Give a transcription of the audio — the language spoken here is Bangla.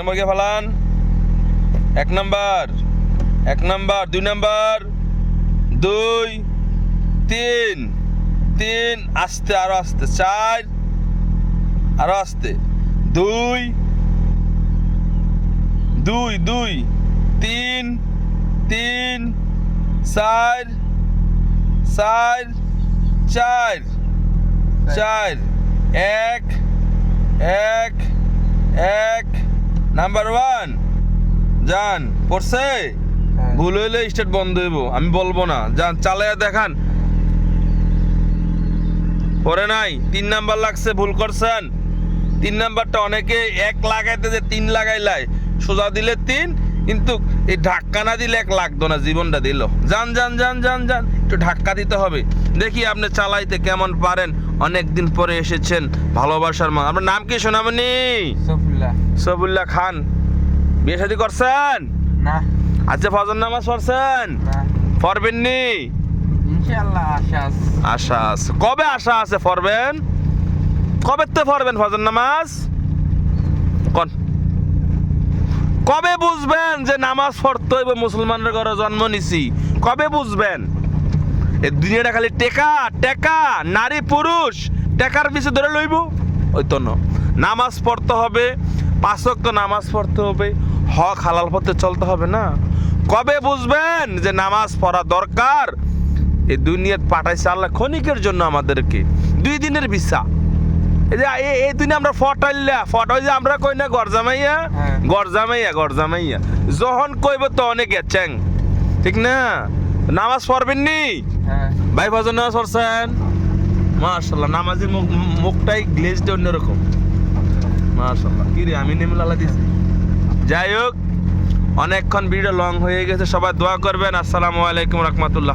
নম্বর কে ফালান। এক নাম্বার এক নাম্বার, দুই নাম্বার, দুই, তিন তিন, আস্তে, আরও আস্তে, চার, আরও আস্তে, দুই দুই দুই, তিন তিন, চার চার চার চার, এক এক এক নাম্বার ওয়ান যান পড়ছে? হ্যাঁ। ভুল হইলে স্টার্ট বন্ধ হইব আমি বলব না। যান চালাইয়া দেখান। পরে নাই তিন নাম্বার লাগছে ভুল করছেন। তিন নাম্বারটা অনেকে এক লাগাইতে যে তিন লাগাইলাই সোজা দিলে তিন কিন্তু এই ধাক্কা না দিলে এক লাগতো না জীবনটা দিল। যান যান যান যান যান একটু ধাক্কা দিতে হবে। দেখি আপনি চালাইতে কেমন পারেন অনেক দিন পরে এসেছেন ভালোবাসার মা। আপনার নাম কি সফুল্লাহ সবুল্লাহ খান বিয়ে শাদী করছেন? না। আজকে ফজর নামাজ পড়ছেন? না। আশা আছে। কবে আশা আছে পড়বেন? কবে তো পড়বেন ফজর নামাজ? কোন? কবে বুঝবেন যে নামাজ পড়তে হইব? মুসলমানের ঘরে জন্ম নিছি। কবে বুঝবেন? এই দুনিয়াটা খালি টেকা টেকা নারী পুরুষ টেকার পিছে ধরে লইব। তো নামাজ পড়তে হবে পাঁচক তো নামাজ পড়তে হবে হক হালাল পথে চলতে হবে না। কবে বুঝবেন যে নামাজ পড়া দরকার? এই দুনিয়াত পাঠাইছে আল্লাহ ক্ষণিকের জন্য আমাদেরকে। দুই দিনের ভিসা। এই যে এই দিনে আমরা ফটাইল্লা ফটাই যে আমরা কই না গরজামাইয়া হ্যাঁ। গরজামাইয়া গরজামাইয়া যখন কইব তো অনেক চ্যাং ঠিক না? নামাজ পড়বেন নি হ্যাঁ। ভাই ভজন নামাজ পড়ছেন মাশাল্লাহ নামাজের মুখ মুখটাই গ্লেজটা অন্যরকম। মাশাল্লাহ কি রে, আমি নেমে লালা দিছি। যাই হোক, অনেকক্ষণ ভিডিও লং হয়ে গেছে, সবাই দোয়া করবেন। আসসালামু আলাইকুম রহমতুল্লাহ।